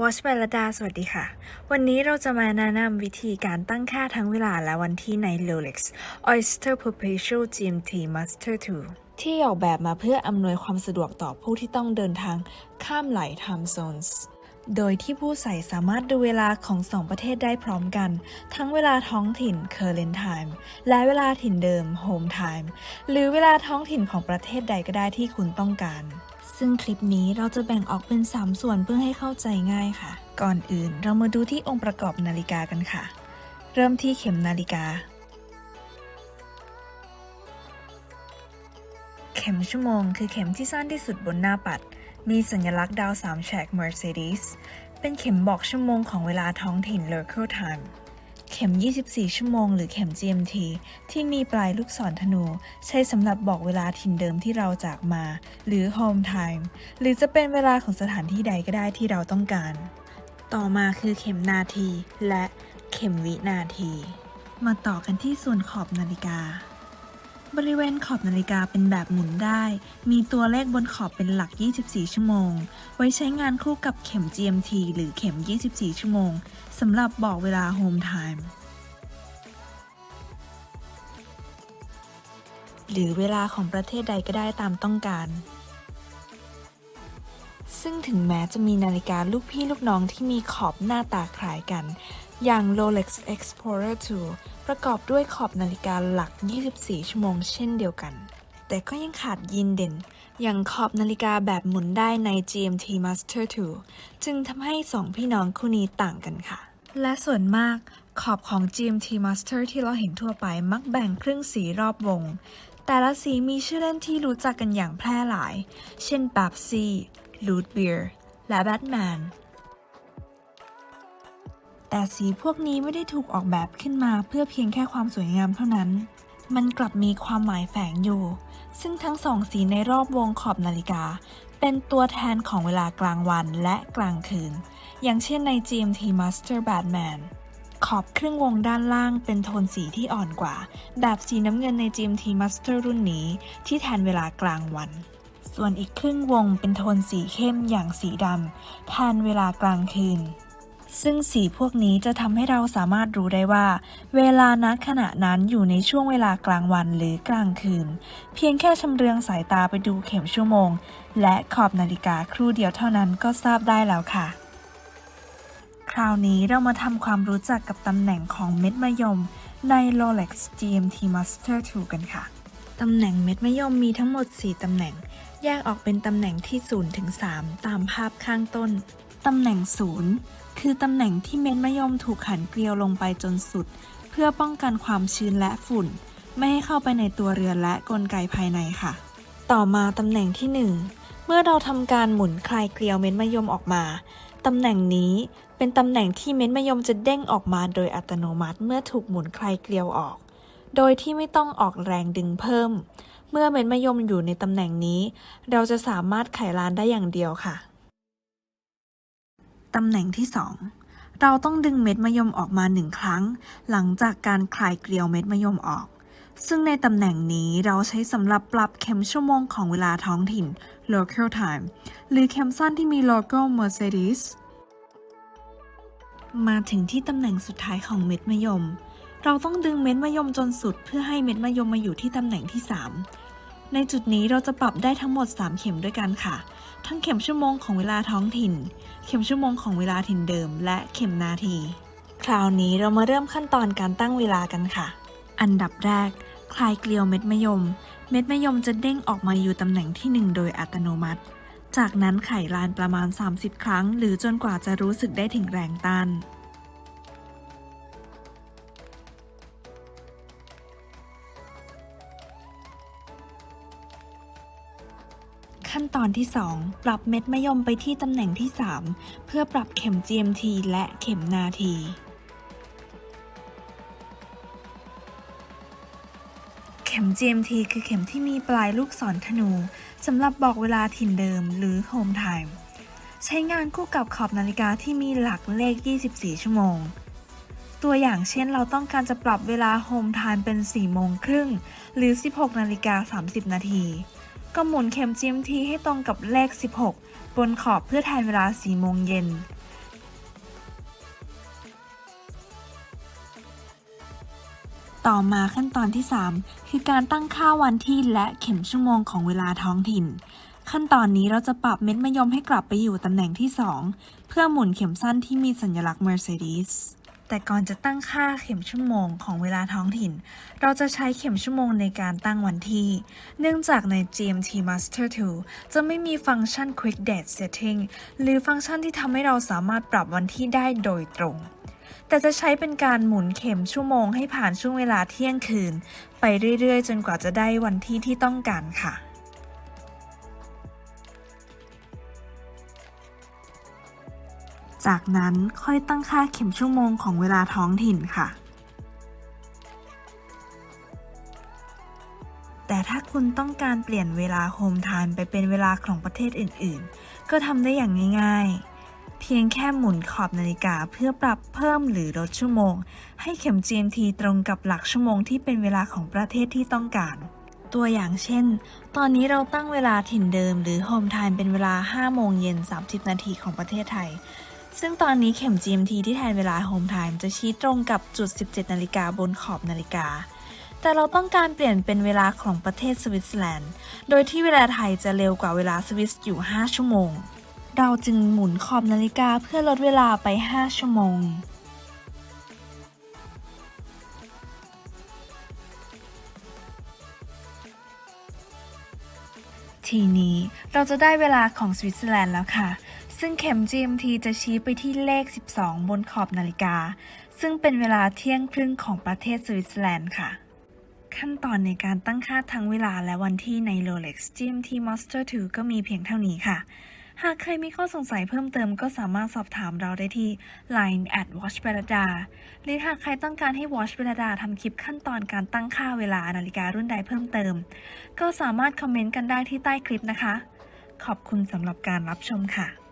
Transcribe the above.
วอชเปรดาสวัสดีค่ะ วันนี้เราจะมาแนะนำวิธีการตั้งค่าทั้งเวลาและวันที่ใน Rolex Oyster Perpetual GMT Master 2 ที่ออกแบบมาเพื่ออำนวยความสะดวกต่อผู้ที่ต้องเดินทางข้ามหลาย time zones โดยที่ผู้ใส่สามารถดูเวลาของสองประเทศได้พร้อมกัน ทั้งเวลาท้องถิ่น current time และเวลาถิ่นเดิม home time หรือเวลาท้องถิ่นของประเทศใดก็ได้ที่คุณต้องการ ซึ่งคลิปนี้เราจะแบ่งออกเป็น 3 ส่วนเพื่อให้เข้าใจง่ายค่ะ ก่อนอื่นเรามาดูที่องค์ประกอบนาฬิกากันค่ะ เริ่มที่เข็มนาฬิกา เข็มชั่วโมงคือเข็มที่สั้นที่สุดบนหน้าปัด มีสัญลักษณ์ดาวสามแฉก Mercedes เป็นเข็มบอกชั่วโมงของเวลาท้องถิ่น local time เข็ม 24 ชั่วโมง หรือเข็ม GMT ที่มีปลายลูกศรธนู ใช้สำหรับบอกเวลาถิ่นเดิมที่เราจากมา หรือ home time หรือจะเป็นเวลาของสถานที่ใดก็ได้ที่เราต้องการ ต่อมาคือเข็มนาที และเข็มวินาที มาต่อกันที่ส่วนขอบนาฬิกา บริเวณขอบนาฬิกาเป็นแบบหมุนได้ มีตัวเลขบนขอบเป็นหลัก 24 ชั่วโมง ไว้ใช้งานคู่กับเข็ม GMT หรือเข็ม 24 ชั่วโมงสำหรับบอกเวลา Home Time หรือเวลาของประเทศใดก็ได้ตามต้องการ ซึ่งถึงแม้จะมีนาฬิกาลูกพี่ลูกน้องที่มีขอบหน้าตาคล้ายกัน อย่าง Rolex Explorer 2 ประกอบด้วยขอบนาฬิกาหลัก 24 ชั่วโมงเช่นเดียวกัน แต่ก็ยังขาดยีนเด่น อย่างขอบนาฬิกาแบบหมุนได้ใน GMT Master 2 จึงทำให้สองพี่น้องคู่นี้ต่างกันค่ะ และส่วนมากขอบของ GMT Master ที่เราเห็นทั่วไปมักแบ่งครึ่งสีรอบวง แต่ละสีมีชื่อเล่นที่รู้จักกันอย่างแพร่หลาย เช่น Babsy, Root Beer และ Batman แต่สีพวกนี้ไม่ได้ถูกออกแบบขึ้นมาเพื่อเพียงแค่ความสวยงามเท่านั้น มันกลับมีความหมายแฝงอยู่ ซึ่งทั้งสองสีในรอบวงขอบนาฬิกา เป็นตัวแทนของเวลากลางวันและกลางคืน อย่างเช่นใน GMT Master Batman ขอบครึ่งวงด้านล่างเป็นโทนสีที่อ่อนกว่า แบบสีน้ำเงินใน GMT Master รุ่นนี้ ที่แทนเวลากลางวัน ส่วนอีกครึ่งวงเป็นโทนสีเข้มอย่างสีดำแทนเวลากลางคืน ซึ่งสีพวกนี้จะทำให้เราสามารถรู้ได้ว่า เวลาณขณะนั้นอยู่ในช่วงเวลากลางวันหรือกลางคืน เพียงแค่ชำเรืองสายตาไปดูเข็มชั่วโมง และขอบนาฬิกาครู่เดียวเท่านั้นก็ทราบได้แล้วค่ะ คราวนี้เรามาทำความรู้จักกับตำแหน่งของเม็ดมะยมใน Rolex GMT Master 2 กันค่ะ ตำแหน่งเม็ดมะยมมีทั้งหมด 4 ตำแหน่ง แยกออกเป็นตำแหน่งที่ 0 ถึง 3 ตามภาพข้างต้น ตำแหน่ง0คือตำแหน่งที่เม็ดมะยมถูกขันเกลียวลงไปจนสุด เพื่อป้องกันความชื้นและฝุ่น ไม่ให้เข้าไปในตัวเรือนและกลไกภายในค่ะ ต่อมาตำแหน่งที่ 1 เมื่อเราทำการหมุนคลายเกลียวเม็ดมะยมออกมาตำแหน่งนี้เป็นตำแหน่งที่เม็ดมะยมจะเด้งออกมาโดยอัตโนมัติเมื่อถูกหมุนคลายเกลียวออก โดยที่ไม่ต้องออกแรงดึงเพิ่ม เมื่อเม็ดมะยมอยู่ในตำแหน่งนี้ เราจะสามารถไขลานได้อย่างเดียวค่ะ ตำแหน่งที่ 2 เราต้องดึงเม็ดมะยมออกมาหนึ่งครั้ง หลังจากการคลายเกลียวเม็ดมะยมออก ซึ่งในตำแหน่งนี้เราใช้สำหรับปรับเข็มชั่วโมงของเวลาท้องถิ่น local time หรือเข็มสั้นที่มีโลโก้ Mercedes มาถึงที่ตำแหน่งสุดท้ายของเม็ดมะยม เราต้องดึงเม็ดมะยมจนสุดเพื่อให้เม็ดมะยมมาอยู่ที่ตำแหน่งที่ 3 ในจุดนี้เราจะปรับได้ทั้งหมด 3 เข็มด้วยกันค่ะ ทั้งเข็มชั่วโมงของเวลาท้องถิ่น เข็มชั่วโมงของเวลาถิ่นเดิม และเข็มนาที คราวนี้เรามาเริ่มขั้นตอนการตั้งเวลากันค่ะ อันดับแรก คลายเกลียวเม็ดมะยม เม็ดมะยมจะเด้งออกมาอยู่ตำแหน่งที่ 1 โดยอัตโนมัติ จากนั้นไขลานประมาณ 30 ครั้ง หรือจนกว่าจะรู้สึกได้ถึงแรงต้าน ขั้นตอนที่ 2 ปรับเม็ดมะยมไปที่ตำแหน่งที่ 3 เพื่อปรับเข็ม GMT และเข็มนาทีเข็ม GMT คือเข็มที่มีปลายลูกศรธนูสำหรับบอกเวลาถิ่นเดิมหรือ Home Time ใช้งานคู่กับขอบนาฬิกาที่มีหลักเลข 24 ชั่วโมง ตัวอย่างเช่นเราต้องการจะปรับเวลา Home Time เป็น 4 โมงครึ่ง หรือ 16 นาฬิกา 30 นาที ก็หมุนเข็ม GMT ให้ตรงกับเลข 16 บนขอบเพื่อแทนเวลา 4 โมงเย็น ต่อมาขั้นตอนที่ 3 คือการตั้งค่าวันที่และเข็มชั่วโมงของเวลาท้องถิ่น ขั้นตอนนี้เราจะปรับเม็ดมะยมให้กลับไปอยู่ตำแหน่งที่ 2 เพื่อหมุนเข็มสั้นที่มีสัญลักษณ์ Mercedes แต่ก่อนจะตั้งค่าเข็มชั่วโมงของเวลาท้องถิ่น เราจะใช้เข็มชั่วโมงในการตั้งวันที่ เนื่องจากใน GMT Master 2 จะไม่มีฟังก์ชัน Quick Date Setting หรือฟังก์ชันที่ทำให้เราสามารถปรับวันที่ได้โดยตรง แต่จะใช้เป็นการหมุนเข็มชั่วโมงให้ผ่านช่วงเวลาเที่ยงคืน ไปเรื่อยๆ จนกว่าจะได้วันที่ที่ต้องการค่ะ จากนั้นค่อยตั้งค่าเข็มชั่วโมงของเวลาท้องถิ่นค่ะ แต่ถ้าคุณต้องการเปลี่ยนเวลาโฮมไทม์ไปเป็นเวลาของประเทศอื่นๆ ก็ทำได้อย่างง่ายๆ เพียงแค่หมุนขอบนาฬิกาเพื่อปรับเพิ่มหรือลดชั่วโมง ให้เข็ม GMT ตรงกับหลักชั่วโมงที่เป็นเวลาของประเทศที่ต้องการตัวอย่างเช่น ตอนนี้เราตั้งเวลาถิ่นเดิมหรือโฮมไทม์เป็นเวลา 5 โมงเย็น 30 นาทีของประเทศไทย ซึ่งตอนนี้เข็ม GMT ที่แทนเวลาโฮมไทม์จะชี้ตรงกับจุด 17 นาฬิกาบนขอบนาฬิกา แต่เราต้องการเปลี่ยนเป็นเวลาของประเทศสวิตเซอร์แลนด์ โดยที่เวลาไทยจะเร็วกว่าเวลาสวิสอยู่ 5 ชั่วโมง เราจึงหมุนขอบนาฬิกาเพื่อลดเวลาไป 5 ชั่วโมงทีนี้เราจะได้เวลาของสวิตเซอร์แลนด์แล้วค่ะ ซึ่งเข็ม GMT จะชี้ไปที่เลข 12 บนขอบนาฬิกา ซึ่งเป็นเวลาเที่ยงครึ่งของประเทศสวิตเซอร์แลนด์ค่ะ ขั้นตอนในการตั้งค่าทั้งเวลาและวันที่ใน Rolex GMT Master 2 ก็มีเพียงเท่านี้ค่ะ หากใครมีข้อสงสัยเพิ่มเติมก็สามารถสอบถามเราได้ที่ Line at watch b e l a d a หรือหากใครต้องการให้ Watch b e l a d a ทำคลิปขั้นตอนการตั้งค่าเวลานาฬิการุ่นใดเพิ่มเติม ก็สามารถคอมเมนต์กันได้ที่ใต้คลิปนะคะ ขอบคุณสำหรับการรับชมค่ะ